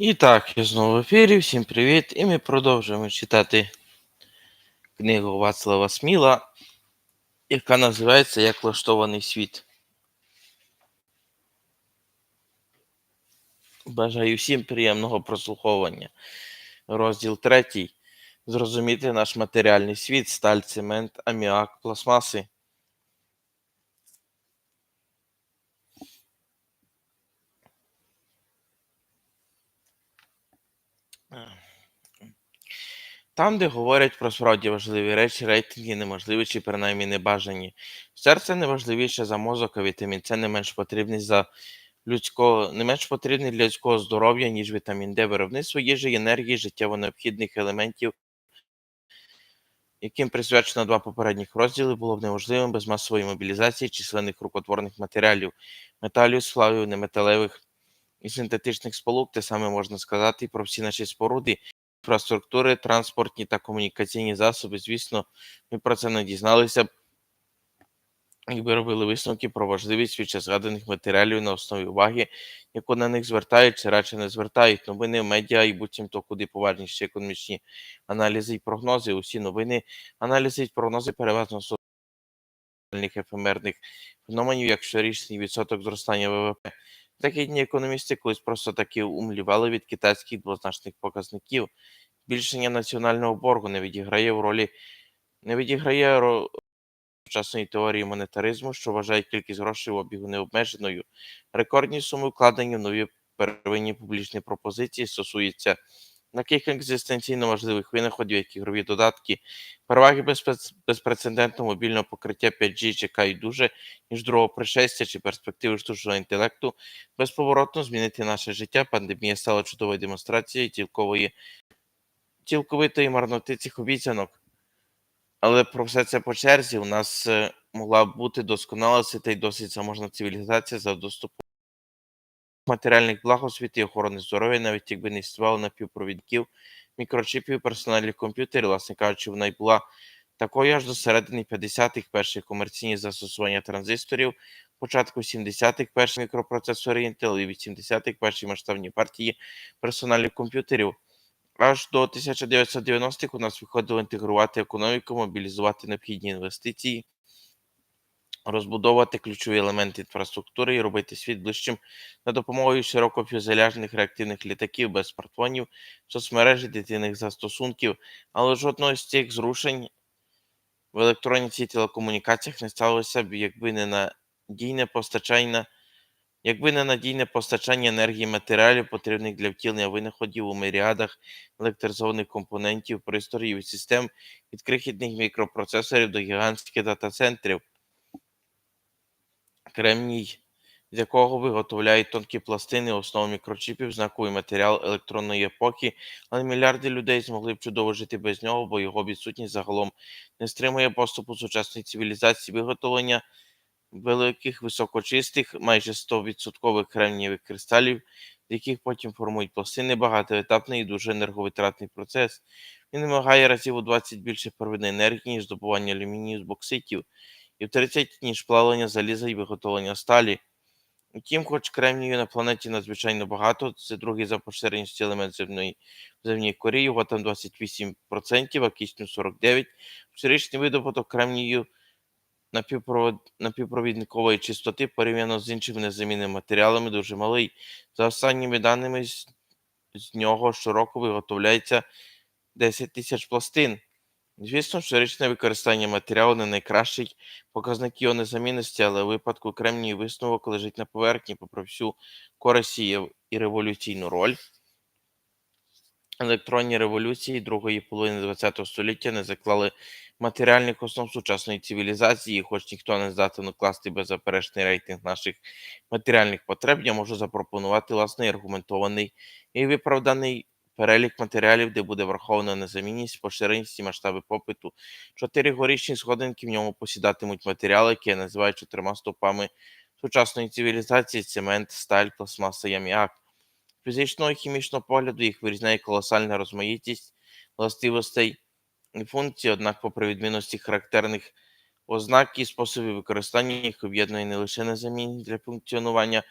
І так, я знову в ефірі. Всім привіт! І ми продовжуємо читати книгу Вацлава Сміла, яка називається Як влаштований світ. Бажаю всім приємного прослуховування. Розділ третій. Зрозуміти наш матеріальний світ, сталь, цемент, аміак, пластмаси. Там, де говорять про справді важливі речі, рейтинги неможливі чи принаймні небажані. Серце не важливіше за мозок, а вітамін С не менш потрібний за людського, не менш потрібний для людського здоров'я, ніж вітамін Д. Виробництво їжі, енергії, життєво необхідних елементів, яким присвячено два попередніх розділи, було б неможливим без масової мобілізації численних рукотворних матеріалів, металів, сплавів, неметалевих і синтетичних сполук. Те саме можна сказати і про всі наші споруди, інфраструктури, транспортні та комунікаційні засоби. Звісно, ми про це не дізналися якби робили висновки про важливість вищезгаданих матеріалів на основі уваги, яку на них звертають чи радше не звертають. Новини, медіа і буцімто куди поважніші економічні аналізи і прогнози. Усі новини, аналізи і прогнози переважно соціальних ефемерних феноменів, як щорічний відсоток зростання ВВП. Такі дні економісти колись просто таки умлівали від китайських двозначних показників. Збільшення національного боргу не відіграє в ролі не відіграє сучасної теорії монетаризму, що вважає кількість грошей в обігу необмеженою. Рекордні суми вкладені в нові первинні публічні пропозиції стосуються таких екзистенційно важливих винаходів, як ігрові додатки, переваги безпрец- безпрецедентного мобільного покриття 5G чекають дуже, ніж другого пришестя чи перспективи штучного інтелекту безповоротно змінити наше життя. Пандемія стала чудовою демонстрацією цілкової цілковитої марноти цих обіцянок. Але про все це по черзі у нас е, могла б бути досконала та й досить заможна цивілізація за доступу матеріальних благ освіти охорони здоров'я, навіть якби не існувало напівпровідників, мікрочипів, персональних комп'ютерів, власне кажучи, вона й була такою аж до середини 50-х перші комерційні застосування транзисторів, початку 70-х перші мікропроцесори Intel і 80-х перші масштабні партії персональних комп'ютерів. Аж до 1990-х у нас виходило інтегрувати економіку, мобілізувати необхідні інвестиції, розбудовувати ключові елементи інфраструктури і робити світ ближчим за допомогою широкофюзеляжних реактивних літаків без смартфонів, соцмережі, дитинних застосунків, але жодного з цих зрушень в електроніці і телекомунікаціях не сталося б, якби не надійне постачання. Якби не надійне постачання енергії матеріалів, потрібних для втілення винаходів у міріадах електризованих компонентів, пристроїв і систем від крихітних мікропроцесорів до гігантських дата-центрів, кремній, з якого виготовляють тонкі пластини, основу мікрочіпів, знаковий матеріал електронної епохи, але мільярди людей змогли б чудово жити без нього, бо його відсутність загалом не стримує поступу сучасної цивілізації. Виготовлення великих високочистих, майже 100% кремнієвих кристалів, з яких потім формують пластини, багатоетапний і дуже енерговитратний процес. Він вимагає разів у 20 більше первинної енергії, ніж здобування алюмінію з бокситів, і в 30 ніж плавлення заліза і виготовлення сталі. Втім, хоч кремнію на планеті надзвичайно багато, це другий за поширеністю елемент земної земній корі, його там 28%, а кисню 49%. Щорічний видобуток кремнію напівпровод... напівпровідникової чистоти порівняно з іншими незамінними матеріалами дуже малий. За останніми даними, з, з нього щороку виготовляється 10 тисяч пластин. Звісно, щорічне використання матеріалу не найкращий показник його незамінності, але у випадку кремнію висновок лежить на поверхні попри всю користь і і революційну роль. Електронні революції другої половини ХХ століття не заклали матеріальних основ сучасної цивілізації, хоч ніхто не здатен укласти беззаперечний рейтинг наших матеріальних потреб, я можу запропонувати власний аргументований і виправданий перелік матеріалів, де буде врахована незамінність, поширеність і масштаби попиту. Чотири горішні сходинки в ньому посідатимуть матеріали, які я називаю чотирма стопами сучасної цивілізації: цемент, сталь, пластмаса. З фізичного і хімічного погляду їх вирізняє колосальна розмаїтість властивостей і функцій, однак, попри відмінності характерних ознак і способів використання їх об'єднує не лише незамінність для функціонування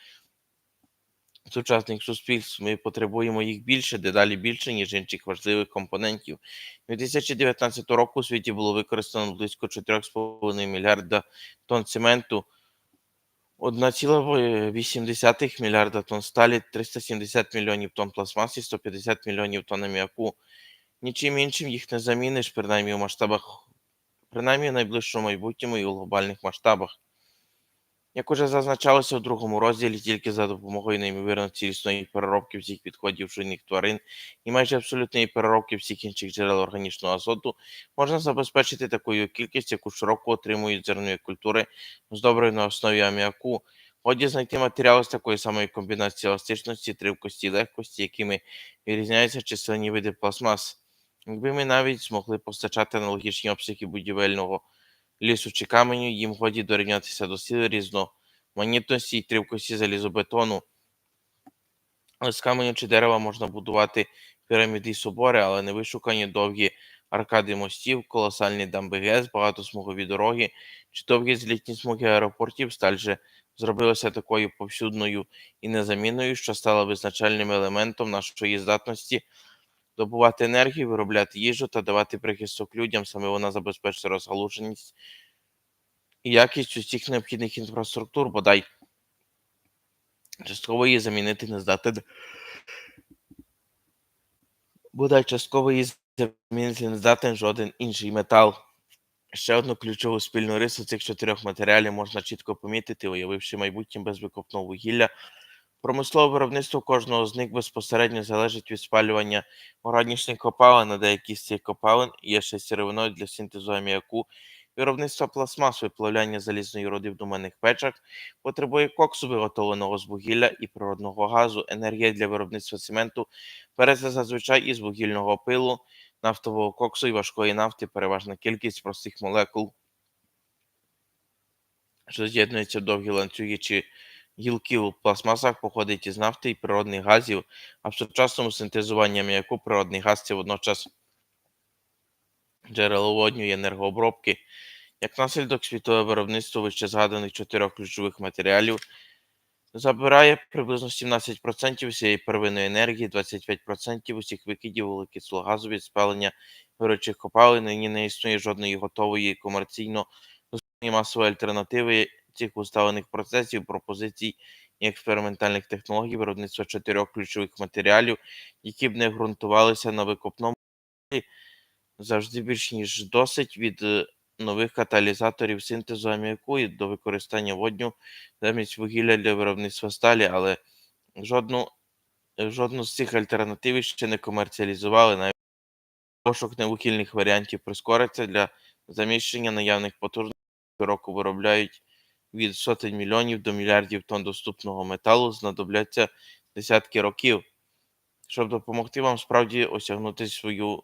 сучасних суспільств. Ми потребуємо їх більше, дедалі більше, ніж інших важливих компонентів. 2019 року у світі було використано близько 4,5 мільярда тонн цементу, 1,8 мільярда тонн сталі, 370 мільйонів тонн пластмаси, 150 мільйонів тонн аміаку. Нічим іншим їх не заміниш, принаймні у масштабах, принаймні в найближчому майбутньому і у глобальних масштабах. Як уже зазначалося у другому розділі, тільки за допомогою неймовірно цілісної переробки всіх відходів живних тварин і майже абсолютної переробки всіх інших джерел органічного азоту можна забезпечити такою кількість, яку широко отримують зернові культури з доброю на основі аміаку. Годі знайти матеріали з такої самої комбінації еластичності, тривкості і легкості, якими відрізняються численні види пластмас. Якби ми навіть змогли постачати аналогічні обсяги будівельного лісу чи каменю, їм годі дорівнятися до сили різноманітності і тривкості залізобетону. З каменю чи дерева можна будувати піраміди й собори, але не вишукані довгі аркади мостів, колосальні дамби ГЕС, багатосмугові дороги чи довгі злітні смуги аеропортів сталь же зробилася такою повсюдною і незамінною, що стала визначальним елементом нашої здатності добувати енергію, виробляти їжу та давати прихисток людям. Саме вона забезпечує розгалуженість і якість усіх необхідних інфраструктур, бодай частково її замінити не здатен. Бодай частково її замінити не здатен жоден інший метал. Ще одну ключову спільну рису цих чотирьох матеріалів можна чітко помітити, уявивши майбутнє без викопного вугілля. Промислове виробництво кожного з них безпосередньо залежить від спалювання органічних копалин, а деякі з цих копалин є ще сировиною для синтезу аміаку. Виробництво пластмас, виплавляння залізної руди в доменних печах потребує коксу, виготовленого з вугілля і природного газу. Енергія для виробництва цементу береться зазвичай із вугільного пилу, нафтового коксу і важкої нафти, переважна кількість простих молекул, що з'єднуються в довгі ланцюги чи гілки у пластмасах походить із нафти і природних газів, а в сучасному синтезуванні аміаку природний газ це водночас джерело водню і енергообробки. Як наслідок світове виробництво вище згаданих чотирьох ключових матеріалів забирає приблизно 17% всієї первинної енергії, 25% усіх викидів вуглекислого газу від спалення горючих копалин. Нині не існує жодної готової комерційно доступної масової альтернативи цих усталених процесів, пропозицій і експериментальних технологій виробництва чотирьох ключових матеріалів, які б не ґрунтувалися на викопному завжди більш ніж досить від е, нових каталізаторів синтезу аміаку і до використання водню замість вугілля для виробництва сталі, але жодну, е, жодну з цих альтернатив ще не комерціалізували. Навіть пошук невугільних варіантів прискориться для заміщення наявних потужностей року виробляють від сотень мільйонів до мільярдів тонн доступного металу, знадобляться десятки років. Щоб допомогти вам справді осягнути свою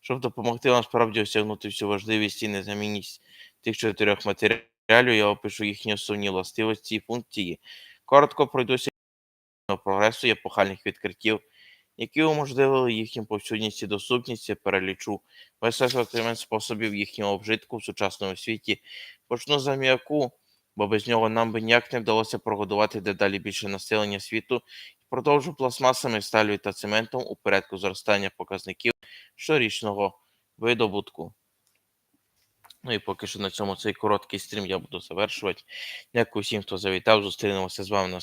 щоб допомогти вам справді осягнути всю важливість і незамінність тих чотирьох матеріалів, я опишу їхні основні властивості і функції. Коротко пройдуся прогресу і епохальних відкриттів, які уможливили їхню повсюдність і доступність, я перелічу весь асортимент способів їхнього вжитку в сучасному світі. Почну з аміаку, бо без нього нам би ніяк не вдалося прогодувати дедалі більше населення світу. і Продовжу пластмасами, сталю та цементом у порядку зростання показників щорічного видобутку. Ну і поки що на цьому цей короткий стрім я буду завершувати. Дякую всім, хто завітав. Зустрінемося з вами на